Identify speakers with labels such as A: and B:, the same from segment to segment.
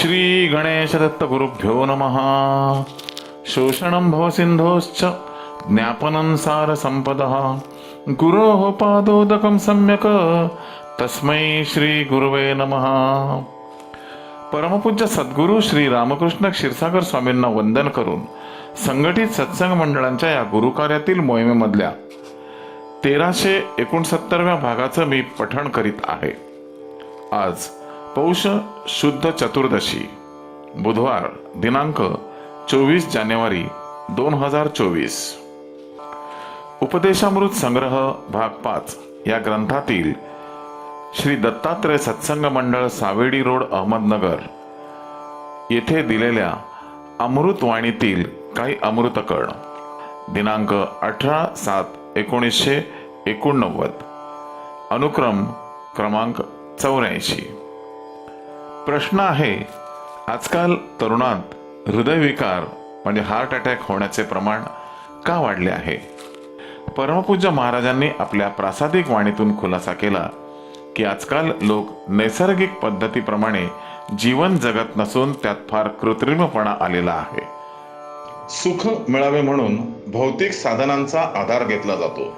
A: श्री गणेशदत्तगुरुभ्यो नमः। शोषणं भवसिन्धोश्च ज्ञापनं सारसम्पदः। गुरोः पादोदकं सम्यक्। तस्मै श्रीगुरुवे नमः। परमपूज्य सद्गुरू श्री रामकृष्ण क्षीरसागर स्वामींना वंदन करून संघटित सत्संग मंडळांच्या या गुरुकार्यातील मोहिमेमधल्या तेराशे एकोणसत्तरव्या भागाचं मी पठण करीत आहे. आज पौष शुद्ध चतुर्दशी बुधवार दिनांक चोवीस जानेवारी दोन हजार चोवीस. उपदेशामृत संग्रह भाग पाच या ग्रंथातील श्री दत्तात्रय सत्संग मंडळ सावेडी रोड अहमदनगर. येथे दिलेल्या अमृतवाणीतील काही अमृतकण. दिनांक अठरा सात एकोणीसशे एकोणनव्वद. अनुक्रम क्रमांक चौऱ्याऐंशी. प्रश्न आहे आजकाल तरुणात हृदयविकार म्हणजे हार्ट अटॅक होण्याचे प्रमाण का वाढले आहे? परमपूज्य महाराजांनी आपल्या प्रासादिक वाणीतून खुलासा केला की आजकाल लोक नैसर्गिक पद्धतीप्रमाणे जीवन जगत नसून त्यात फार कृत्रिमपणा आलेला आहे. सुख मिळावे म्हणून भौतिक साधनांचा आधार घेतला जातो.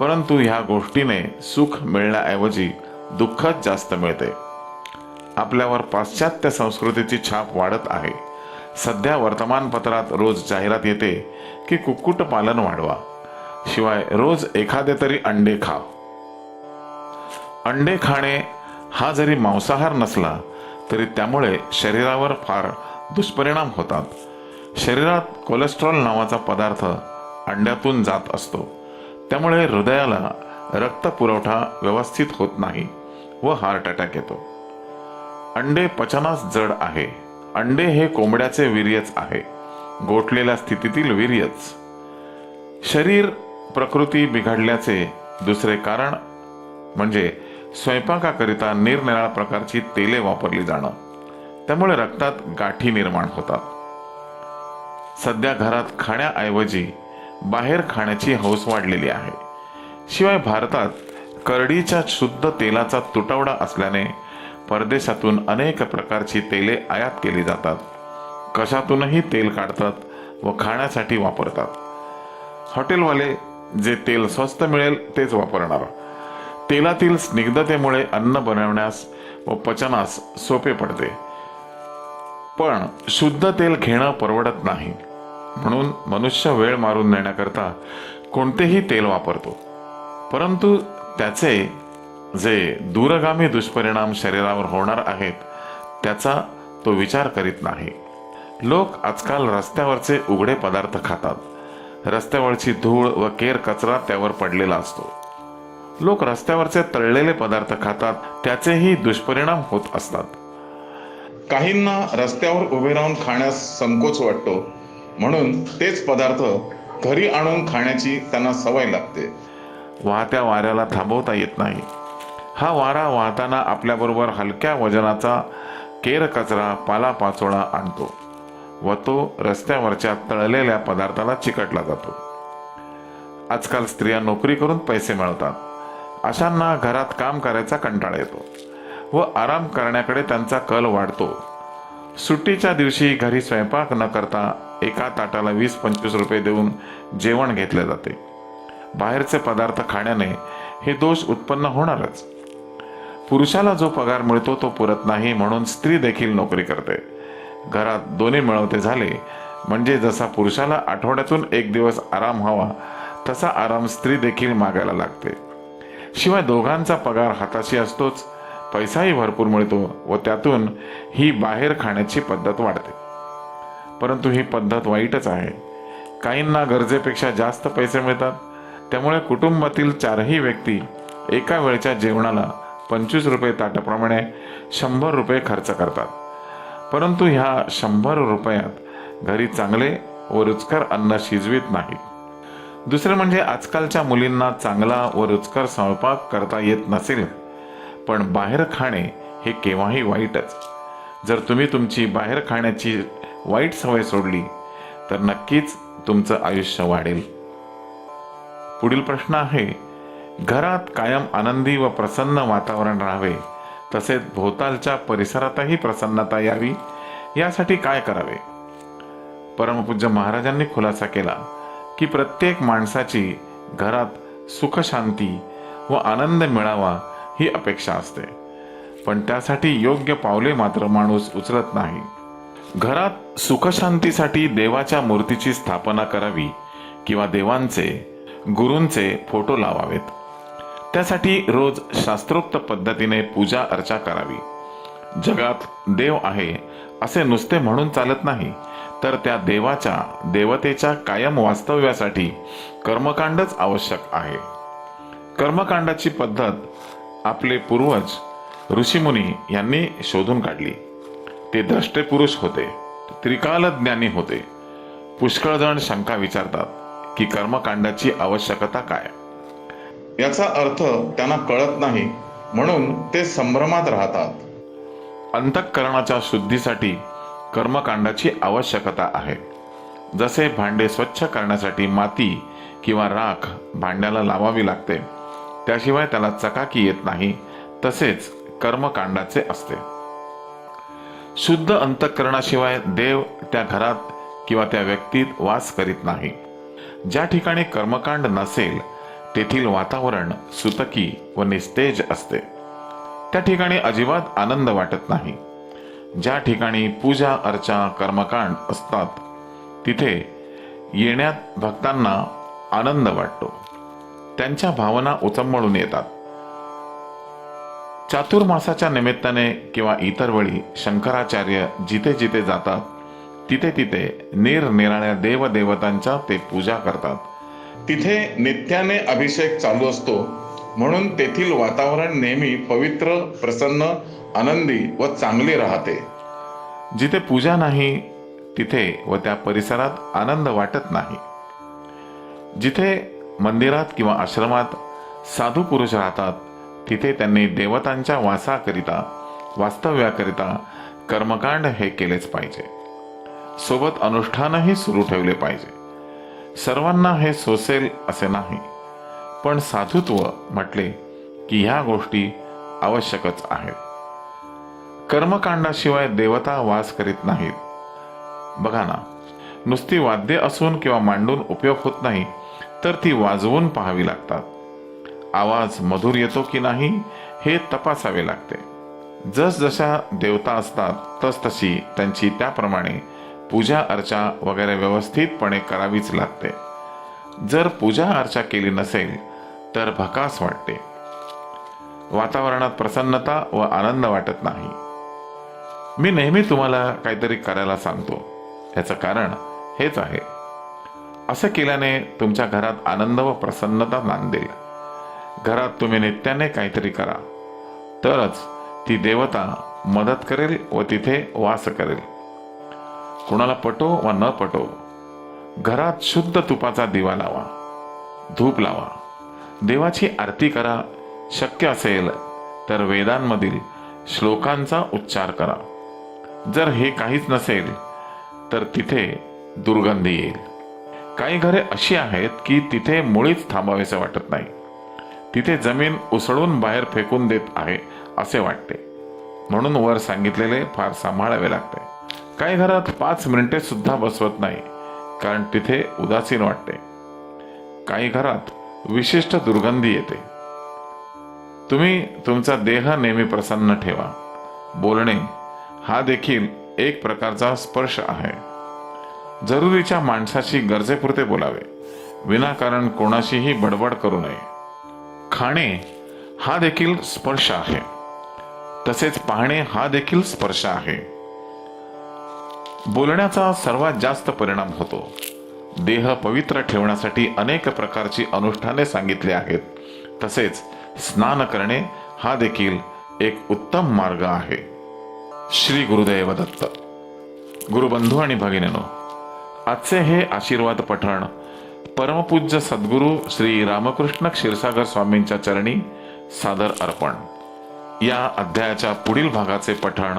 A: परंतु ह्या गोष्टीने सुख मिळण्याऐवजी दुःखच जास्त मिळते. आपल्यावर पाश्चात्य संस्कृतीची छाप वाढत आहे. सध्या वर्तमानपत्रात रोज जाहिरात येते की कुक्कुटपालन वाढवा. शिवाय रोज एखादे तरी अंडे खा. अंडे खाणे हा जरी मांसाहार नसला तरी त्यामुळे शरीरावर फार दुष्परिणाम होतात. शरीरात कोलेस्ट्रॉल नावाचा पदार्थ अंड्यातून जात असतो. त्यामुळे हृदयाला रक्त पुरवठा व्यवस्थित होत नाही व हार्ट अटॅक येतो. अंडे पचनास जड आहे. अंडे हे कोंबड्याचे वीर्यच आहे. गोठलेल्या स्थितीतील वीर्यच. शरीर प्रकृती बिघडल्याचे दुसरे कारण म्हणजे स्वयंपाकाकरिता निरनिराळ्या प्रकारची तेले वापरली जाणं. त्यामुळे रक्तात गाठी निर्माण होतात. सध्या घरात खाण्याऐवजी बाहेर खाण्याची हौस वाढलेली आहे. शिवाय भारतात करडीच्या शुद्ध तेलाचा तुटवडा असल्याने परदेशातून अनेक प्रकारची तेले आयात केली जातात. कशातूनही तेल काढतात व खाण्यासाठी वापरतात. हॉटेलवाले जे तेल स्वस्त मिळेल तेच वापरणार. तेलातील स्निग्धतेमुळे अन्न बनवण्यास व पचनास सोपे पडते. पण शुद्ध तेल घेणं परवडत नाही. म्हणून मनुष्य वेळ मारून नेण्याकरता कोणतेही तेल वापरतो. परंतु त्याचे जे दूरगामी दुष्परिणाम शरीरावर होणार आहेत त्याचा तो विचार करीत नाही. लोक आजकाल रस्त्यावरचे उघडे पदार्थ खातात. रस्त्यावरची धूळ व केर कचरा त्यावर पडलेला असतो. लोक रस्त्यावरचे तळलेले पदार्थ खातात त्याचेही दुष्परिणाम होत असतात. काहींना रस्त्यावर उभे राहून खाण्यास संकोच वाटतो म्हणून तेच पदार्थ घरी आणून खाण्याची त्यांना सवय लागते. वाहत्या वाऱ्याला थांबवता येत नाही. हा वारा वाहताना आपल्याबरोबर हलक्या वजनाचा केर कचरा पालापाचोळा आणतो व तो रस्त्यावरच्या तळलेल्या पदार्थाला चिकटला जातो. आजकाल स्त्रिया नोकरी करून पैसे मिळवतात अशांना घरात काम करायचा कंटाळा येतो व आराम करण्याकडे त्यांचा कल वाढतो. सुट्टीच्या दिवशी घरी स्वयंपाक न करता एका ताटाला वीस पंचवीस रुपये देऊन जेवण घेतले जाते. बाहेरचे पदार्थ खाण्याने हे दोष उत्पन्न होणारच. पुरुषाला जो पगार मिळतो तो पुरत नाही म्हणून स्त्री देखील नोकरी करते. घरात दोन्ही मिळवते झाले. म्हणजे जसा पुरुषाला आठवड्यातून एक दिवस आराम हवा तसा आराम स्त्री देखील मागायला लागते. शिवाय दोघांचा पगार हाताशी असतोच पैसाही भरपूर मिळतो व त्यातून ही बाहेर खाण्याची पद्धत वाढते. परंतु ही पद्धत वाईटच आहे. काहींना गरजेपेक्षा जास्त पैसे मिळतात त्यामुळे कुटुंबातील चारही व्यक्ती एका वेळच्या जेवणाला पंचवीस रुपये ताटाप्रमाणे शंभर रुपये खर्च करतात. परंतु ह्या शंभर रुपयात घरी चांगले व रुचकर अन्न शिजवित नाहीत. दुसरे म्हणजे आजकालच्या मुलींना चांगला व रुचकर स्वयंपाक करता येत नसेल पण बाहेर खाणे हे केव्हाही वाईटच. जर तुम्ही तुमची बाहेर खाण्याची वाईट सवय सोडली तर नक्कीच तुमचं आयुष्य वाढेल. पुढील प्रश्न आहे घरात कायम आनंदी व प्रसन्न वातावरण राहावे तसेच भोवतालच्या परिसरातही प्रसन्नता यावी यासाठी काय करावे? परमपूज्य महाराजांनी खुलासा केला की प्रत्येक माणसाची घरात सुखशांती व आनंद मिळावा ही अपेक्षा असते. पण त्यासाठी योग्य पावले मात्र माणूस उचलत नाही. घरात सुखशांतीसाठी देवाच्या मूर्तीची स्थापना करावी किंवा देवांचे गुरूंचे फोटो लावावेत. त्यासाठी रोज शास्त्रोक्त पद्धतीने पूजा अर्चा करावी. जगात देव आहे असे नुसते म्हणून चालत नाही तर त्या देवाच्या देवतेच्या कायम वास्तव्यासाठी कर्मकांडच आवश्यक आहे. कर्मकांडाची पद्धत आपले पूर्वज ऋषीमुनी यांनी शोधून काढली. ते द्रष्टे पुरुष होते त्रिकाल ज्ञानी होते. पुष्कळ जण शंका विचारतात की कर्मकांडाची आवश्यकता काय? याचा अर्थ त्यांना कळत नाही म्हणून ते संभ्रमात राहतात. अंतःकरणाच्या शुद्धीसाठी कर्मकांडाची आवश्यकता आहे. जसे भांडे स्वच्छ करण्यासाठी माती किंवा राख भांड्याला लावावी लागते त्याशिवाय त्याला चकाकी येत नाही तसेच कर्मकांडाचे असते. शुद्ध अंतःकरणाशिवाय देव त्या घरात किंवा त्या व्यक्तीत वास करीत नाही. ज्या ठिकाणी कर्मकांड नसेल तेथील वातावरण सुतकी व निस्तेज असते. त्या ठिकाणी अजिबात आनंद वाटत नाही. ज्या ठिकाणी पूजा अर्चा कर्मकांड असतात तिथे येण्यात भक्तांना आनंद वाटतो. त्यांच्या भावना उचंबळून येतात. चातुर्मासाच्या निमित्ताने किंवा इतर वेळी शंकराचार्य जिथे जिथे जातात तिथे तिथे निरनिराळ्या देवदेवतांच्या ते पूजा करतात. तिथे नित्याने अभिषेक चालू असतो. म्हणून तेथील वातावरण नेहमी पवित्र प्रसन्न आनंदी व चांगले राहते. जिथे पूजा नाही तिथे व त्या परिसरात आनंद वाटत नाही. जिथे मंदिरात किंवा आश्रमात साधू पुरुष राहतात तिथे त्यांनी देवतांच्या वासाकरिता वास्तव्याकरिता कर्मकांड हे केलेच पाहिजे. सोबत अनुष्ठानही सुरू ठेवले पाहिजे. सर्वांना हे सोसेल असे नाही. पण साधुत्व म्हटले की ह्या गोष्टी आवश्यकच आहेत. कर्मकांडाशिवाय देवता वास करीत नाहीत. बघा ना नुसती वाद्य असून किंवा मांडून उपयोग होत नाही तर ती वाजवून पाहावी लागतात. आवाज मधुर येतो की नाही हे तपासावे लागते. जसजशा देवता असतात तसतशी त्यांची त्याप्रमाणे पूजा अर्चा वगैरे व्यवस्थितपणे करावीच लागते. जर पूजा अर्चा केली नसेल तर भकास वाटते. वातावरणात प्रसन्नता व आनंद वाटत नाही. मी नेहमी तुम्हाला काहीतरी करायला सांगतो. याचं कारण हेच आहे. असं केल्याने तुमच्या घरात आनंद व प्रसन्नता नांदेल. घरात तुम्ही नित्याने काहीतरी करा. तरच ती देवता मदत करेल व तिथे वास करेल. कुणाला पटो वा न पटो घरात शुद्ध तुपाचा दिवा लावा धूप लावा. देवाची आरती करा शक्य असेल तर वेदांमधील श्लोकांचा उच्चार करा. जर हे काहीच नसेल तर तिथे दुर्गंधी येईल. काही घरे अशी आहेत की तिथे मुळीच थांबावेसे वाटत नाही. तिथे जमीन उसळून बाहेर फेकून देत आहे असे वाटते. म्हणून वर सांगितलेले फार सांभाळावे लागते. काही घरात पाच मिनिटे सुद्धा बसवत नाही कारण तिथे उदासीन वाटते. काही घरात विशिष्ट दुर्गंधी येते. तुम्ही तुमचा देह नेहमी प्रसन्न ठेवा. बोलणे हा देखील एक प्रकारचा स्पर्श आहे. जरुरीच्या माणसाशी गरजेपुरते बोलावे विनाकारण कोणाशीही बडबड करू नये. खाणे हा देखील स्पर्श आहे. तसेच पाहणे हा देखील स्पर्श आहे. बोलण्याचा सर्वात जास्त परिणाम होतो. देह पवित्र ठेवण्यासाठी अनेक प्रकारची अनुष्ठाने सांगितली आहेत. तसेच स्नान करणे हा देखील एक उत्तम मार्ग आहे. श्री गुरुदेव दत्त. गुरुबंधू आणि भगिनीनो आजचे हे आशीर्वाद पठण परमपूज्य सद्गुरू श्री रामकृष्ण क्षीरसागर स्वामींच्या चरणी सादर अर्पण. या अध्यायाच्या पुढील भागाचे पठण